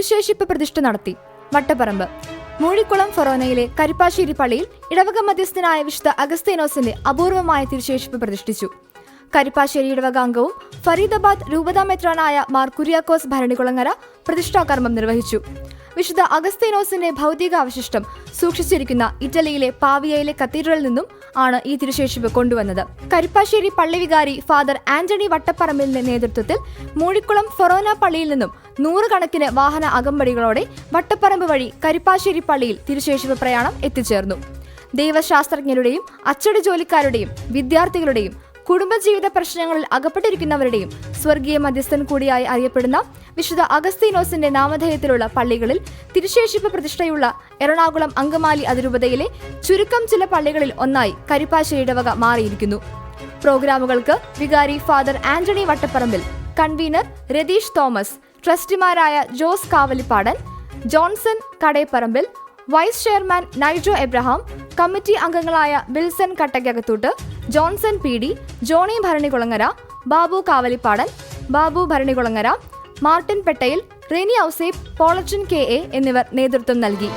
തിരുശേഷിപ്പ് പ്രതിഷ്ഠ നടത്തി. വട്ടപ്പറമ്പ്. മൂഴിക്കുളം ഫൊറോനയിലെ കരിപ്പാശ്ശേരി പള്ളിയിൽ ഇടവക മധ്യസ്ഥനായ വിശുദ്ധ അഗസ്തീനോസിന്റെ അപൂർവമായ തിരുശേഷിപ്പ് പ്രതിഷ്ഠിച്ചു. കരിപ്പാശ്ശേരി ഇടവക അംഗവും ഫരീദാബാദ് രൂപതാ മെത്രാനായ മാർ കുര്യാക്കോസ് ഭരണികുളങ്ങര പ്രതിഷ്ഠാകർമ്മം നിർവഹിച്ചു. വിശുദ്ധ അഗസ്തീനോസിന്റെ ഭൗതിക അവശിഷ്ടം സൂക്ഷിച്ചിരിക്കുന്ന ഇറ്റലിയിലെ പാവിയയിലെ കത്തീഡ്രലിൽ നിന്നും ആണ് ഈ തിരുശേഷിപ്പ് കൊണ്ടുവന്നത്. കരിപ്പാശ്ശേരി പള്ളി വികാരി ഫാദർ ആന്റണി വട്ടപ്പറമ്പിലിന്റെ നേതൃത്വത്തിൽ മൂഴിക്കുളം ഫൊറോന പള്ളിയിൽ നിന്നും നൂറുകണക്കിന് വാഹന അകമ്പടികളോടെ വട്ടപ്പറമ്പ് വഴി കരിപ്പാശ്ശേരി പള്ളിയിൽ തിരുശേഷിപ്പ് പ്രയാണം എത്തിച്ചേർന്നു. ദൈവശാസ്ത്രജ്ഞരുടെയും അച്ചടി ജോലിക്കാരുടെയും വിദ്യാർത്ഥികളുടെയും കുടുംബജീവിത പ്രശ്നങ്ങളിൽ അകപ്പെട്ടിരിക്കുന്നവരുടെയും സ്വർഗീയ മധ്യസ്ഥൻ കൂടിയായി അറിയപ്പെടുന്ന വിശുദ്ധ അഗസ്തീനോസിന്റെ നാമധേയത്തിലുള്ള പള്ളികളിൽ തിരുശേഷിപ്പ് പ്രതിഷ്ഠയുള്ള എറണാകുളം അങ്കമാലി അതിരൂപതയിലെ ചുരുക്കം ചില പള്ളികളിൽ ഒന്നായി കരിപ്പാശ്ശേരിയുടെ വക മാറിയിരിക്കുന്നു. പ്രോഗ്രാമുകൾക്ക് വികാരി father Antony Vattaparambil convener Ratheesh Thomas ട്രസ്റ്റിമാരായ Jose Kavalipadan Johnson Kadayaparambil vice chairman Naijo Abraham committee അംഗങ്ങളായ Wilson Kattakkakathoottu Johnson P D Johny Bharanikulangara Babu Kavalipadan Babu Bharanikulangara Martin Pettayil Reni Ouseph Polachan K A എന്നിവർ നേതൃത്വം നൽകി.